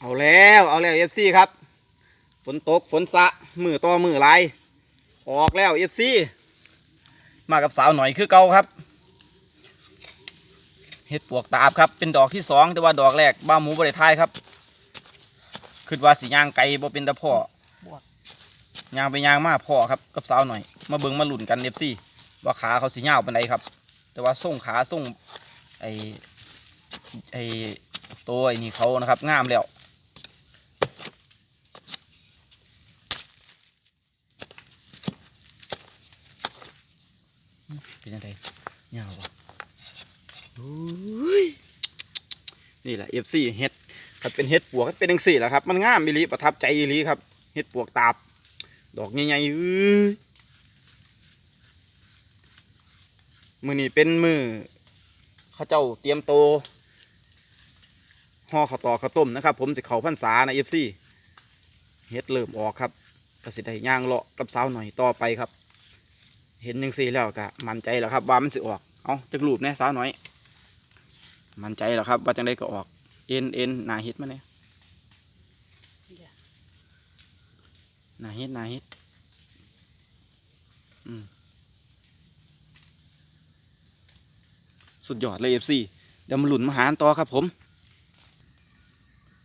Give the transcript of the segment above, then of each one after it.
เอาแล้วเอาแล้วเอฟซีครับฝนตกฝนสะมือต่อมือไหลายออกแล้วเอฟซีมากับสาวหน่อยคือเก่าครับเห็ดปวกตาบครับเป็นดอกที่สองแต่ว่าดอกแรกบ้าหมูบริทายครับคิดว่าสียางไก่บ่เป็นตะพ่อยางไปยางมาพ่อครับกับสาวหน่อย มาเบิ่งมาหลุนกันเอฟซีว่าขาเขาสียาวปานใดครับ แต่ว่าส่งขาส่งไอไอตัวไอนี่เขานะครับงามแล้ว เป็นยังไงเงาปะนี่แหละ FC เห็ดครับเป็นเห็ดปวกเป็นจังสี่แหละครับ มันงามอีลีประทับใจอีลีครับเห็ดปวกตาบดอกใหญ่ๆอือมือนี้เป็นมือเขาเจ้าเตรียมโตห่อข้าวตอข้าวต้มนะครับ ผมจะเข่าพันษานะ FC เห็ดเริ่มออกครับกระสิได้ย่างเลาะกับสาวหน่อยต่อไปครับ เห็นยังสี่แล้วก็มั่นใจแล้วครับว่ามันสิออก เอาจากรูปแน่สาวน้อย มั่นใจแล้วครับว่าจังได้ก็ออก เอ็นเอ็นหนาเฮ็ดมาเนี่ยหนาเฮ็ดหนาเฮ็ดอืมสุดยอดเลยเอฟซีเดี๋ยวมาหลุนมาหารต่อครับผม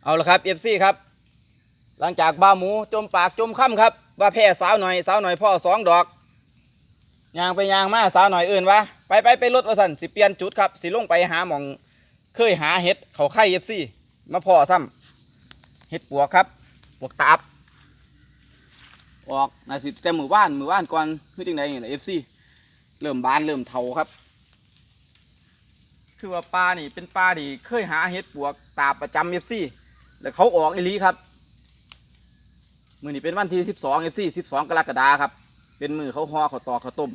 เอาละครับเอฟซีครับ หลังจากบ้าหมูจมปากจมค่ำครับ ว่าแพ้สาวหน่อยสาวหน่อยพ่อสองดอก ยางไปยางมาสาวหน่อยอื่นวะไปไปไปรถว่าสันสิเปลี่ยนจุดครับสิลงไปหาหมองเคยหาเห็ดเขาไข่เอฟซีมาพอซ้ำเห็ดปวกครับปวกตาบออกนาสิแต่หมือว่านหมือว่านก่อนคือจังไดนี่เอฟซีเริ่มบานเริ่มเทาครับ คือว่าปลานี่เป็นปลาที่เคยหาเห็ดปวกตาประจำเอฟซีแล้วเขาออกอีลีครับมือนี่เป็นวันที่สิบสองเอฟซีสิบสองกรกฎาครับ เป็นมือเขาห่อเขาตอกเขาต้ม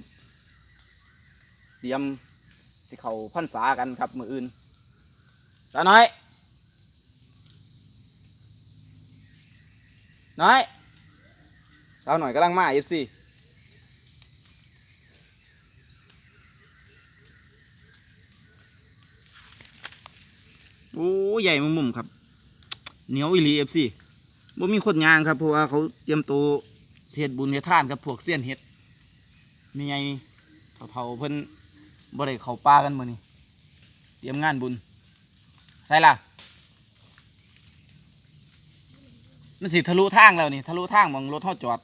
เตรียมสิเขาพันษากันครับมืออื่นสาน้อย น้อยสาวหน่อยกำลังมาเอฟซีโอ้ใหญ่มุมมุมครับเหนียวอีลีเอฟซีบ่มีคนยางครับเพราะว่าเขาเตรียมตัวเสียดบุญเฮ็ดทานครับพวกเสี้ยนเฮ็ดมีไงเท่าเพิ่น บ่ได้เข้าป่ากันมื้อนี้เตรียมงานบุญใส่ล่ะมันสิทะลุทางแล้วนี่ทะลุทางมองรถเฮาจอด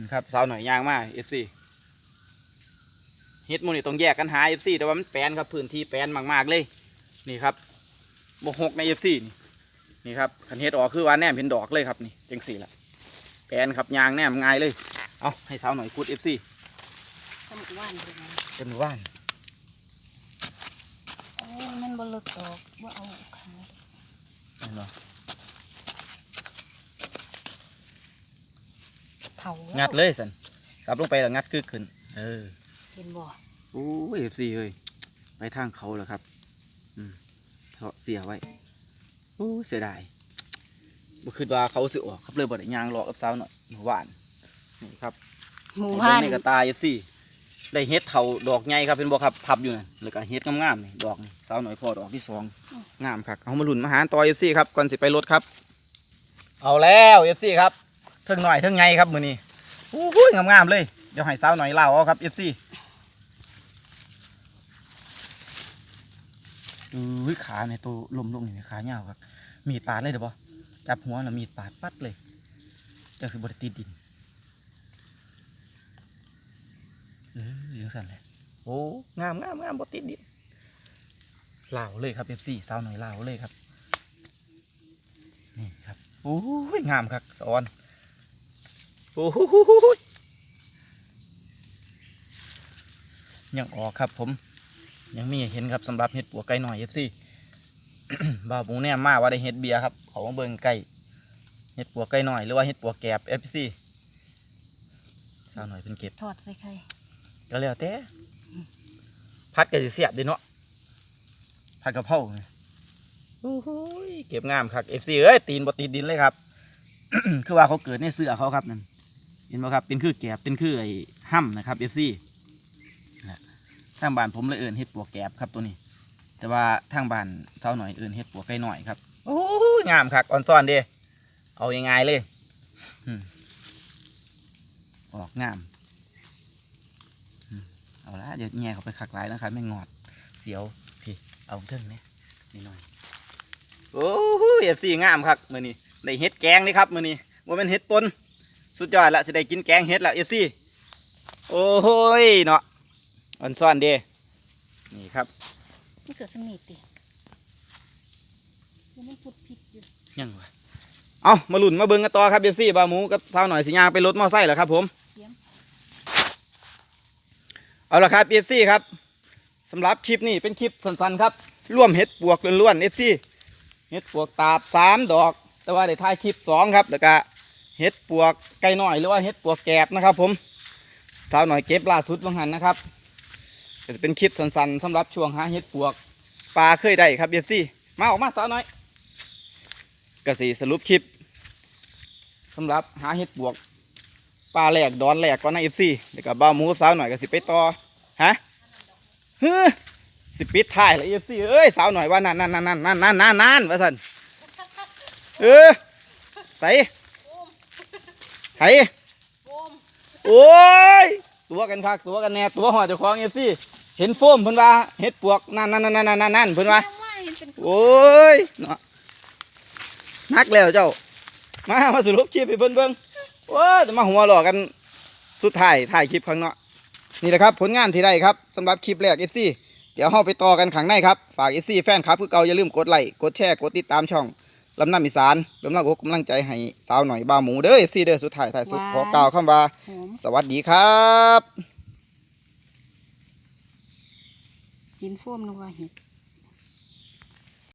นะครับสาวหน่อยยางมา FC เฮ็ดมูนี่ต้องแยกกันหา FC แต่ว่ามันแปลนครับพื้นที่แปลนมากๆเลยนี่ครับบกหกใน FC นี่นี่ครับคันเฮ็ดออกคือว่าแนมเห็นดอกเลยครับนี่จังสี่ละแปลนครับยางแนมง่ายเลย เอาให้สาวหน่อยคุดเอฟซีทำว่านเป็นไงเป็นหมู่บ้านโอ้ยมันบลึกออกว่าเอาขายเห็นบ่เผางัดเลยสันสับลงไปแล้วงัดคือขึ้น เออเห็นบ่โอ้ยเอฟซีเฮ้ยไปทางเขาแล้วครับ อืมเขาเสียไว้โอ้ยเสียดายบ่คิดว่าเขาสิออกครับเลยบ่ได้ยางรอกับสาวหน่อยหมู่บ้าน นี่ครับหมู่เอบ้านในกระตาเอฟซีได้เฮ็ดเถาดอกใหญ่ครับเป็นบ่ครับพับอยู่นั่นแล้วก็เฮ็ดงามๆนี่ดอกนี่สาวหน่อยพอดอกที่สองงามครับเอามาลุ้นมาหารต่อเอฟซีครับก่อนสิไปรถครับ เอาแล้วเอฟซีครับเทิงหน่อยเทิงไงครับมือนี้โอ้โหงามๆเลยเดี๋ยวให้สาวหน่อยเล่าเอาครับเอฟซีอุ้ยขาในตัวลมลงนี่ขาเงาวครับ มีดปาดเลยเดี๋ยวบ่จับหัวแล้วมีดปาดปัดเลยจังสิบไดติดดินเออยังสั่นเลยโอ้งามงามงามบติดดินเล่าเลยครับเอฟซีสาวหน่อยเหล่าเลยครับ นี่ครับโอ้ยงามครับสอนโอ้โหยังออกครับผม ยังมีเห็นครับสำหรับเห็ดปัวไก่หน่อยเอฟซีบ่าวหมูแน่มาว่าได้เห็ดเบียครับเขาเบิ่งไก่เห็ดปัวไก่หน่อยหรือว่าเห็ดปัวแกบเอฟซีสาวหน่อยเป็นเก็บทอดใส่ไข่ ก็แล้วแต่พัดก็จะเสียบดีเนาะพัดกระเพราไงโอ้ยเก็บงามครับเอฟซีเอ้ยตีนบตีนดินเลยครับ คือว่าเขาเกิดในเสื้อเขาครับนั่นเห็นไหมครับเป็นคือแกบเป็นคือไอ้ห้ำนะครับเอฟซีทางบ้านผมเลยเอินเห็ดปวกแกบครับตัวนี้ แต่ว่าทางบ้านสาวหน่อยเอื่นเฮ็ดปวกไก่หน่อยครับโอ้ยงามคักอ่อนซ่อนเด้เอาง่ายๆเลยออกงาม เอาละเดี๋ยวแง่เขาไปคักหลายนะครับไม่งอดเสียวพี่เอาเทิงเนี่ยนิดหน่อยโอ้ยเอฟซีงามคักมือนี้ได้เฮ็ดแกงนี่ครับมือนี้ว่าเป็นเฮ็ดปนสุดยอดละจะได้กินแกงเฮ็ดละเอฟซีโอ้โหยเนาะอ่อนซ่อนเด้นี่ครับมันเกิดสนิทดิแล้วมันพุดผิดอยู่ยังวะเอามาหลุ่นมาเบิ่งกันต่อครับเอฟซีบาหมูกับสาวหน่อยสิยางไปรถมอไซค์เหรอครับผม เอาละครับเอฟซีครับสำหรับคลิปนี้เป็นคลิปสั้นๆครับร่วมเห็ดปวกล้วนๆเอฟซีเห็ดปวกตาบสามดอก แต่ว่าได้ถ่ายคลิปสองครับแล้วก็เห็ดปวกไก่น้อยหรือว่าเห็ดปวกแกบนะครับ ผมสาวหน่อยเก็บล่าสุดวังหันนะครับก็จะเป็นคลิปสั้นๆสำหรับช่วงหาเห็ดปวกปลาเคยได้ครับเอฟซีมาออกมาสาวหน่อยก็สีสรุปคลิปสำหรับหาเห็ดปวก ปลาแหลกดอนแหลกก่อนนะเอฟซีเดี๋ยวกับบ้ามูกับสาวหน่อยก็สิไปต่อฮะเฮ้สิปิดท้ายแล้วเอฟซีเอ้ยสาวหน่อยว่านั่นนั่นนั่นนั่นนั่นนั่นนั่นนั่นว่าสันเออใส่ไถโอมโอ้ยตัวกันคักตัวกันแน่ตัวห่อเจ้าของเอฟซีเห็นโฟมเพิ่นว่าเห็ดปวกนั่นนั่นนั่นนั่นนั่นเพิ่นว่าโอ้ยเนาะนักแล้วเจ้ามามาสรุปคลิปให้เพิ่นเบิ่ง โอ้ยจะมาหัวหลอกกันสุดท้ายถ่ายคลิปข้างเนาะนี่แหละครับผลงานที่ได้ครับสำหรับคลิปแรก FC เดี๋ยวเฮาไปต่อกันข้างในครับ ฝาก FC แฟนครับคือเก่าอย่าลืมกดไลค์กดแชร์กดติดตามช่องลำน้ำอีสานกำลังอกกำลังใจให้สาวหน่อยบาวหมูเด้อ FC เด้อสุดท้ายท้ายสุดขอกล่าวคำว่าหอมสวัสดีครับ กินโฟมนึกว่าเห็ด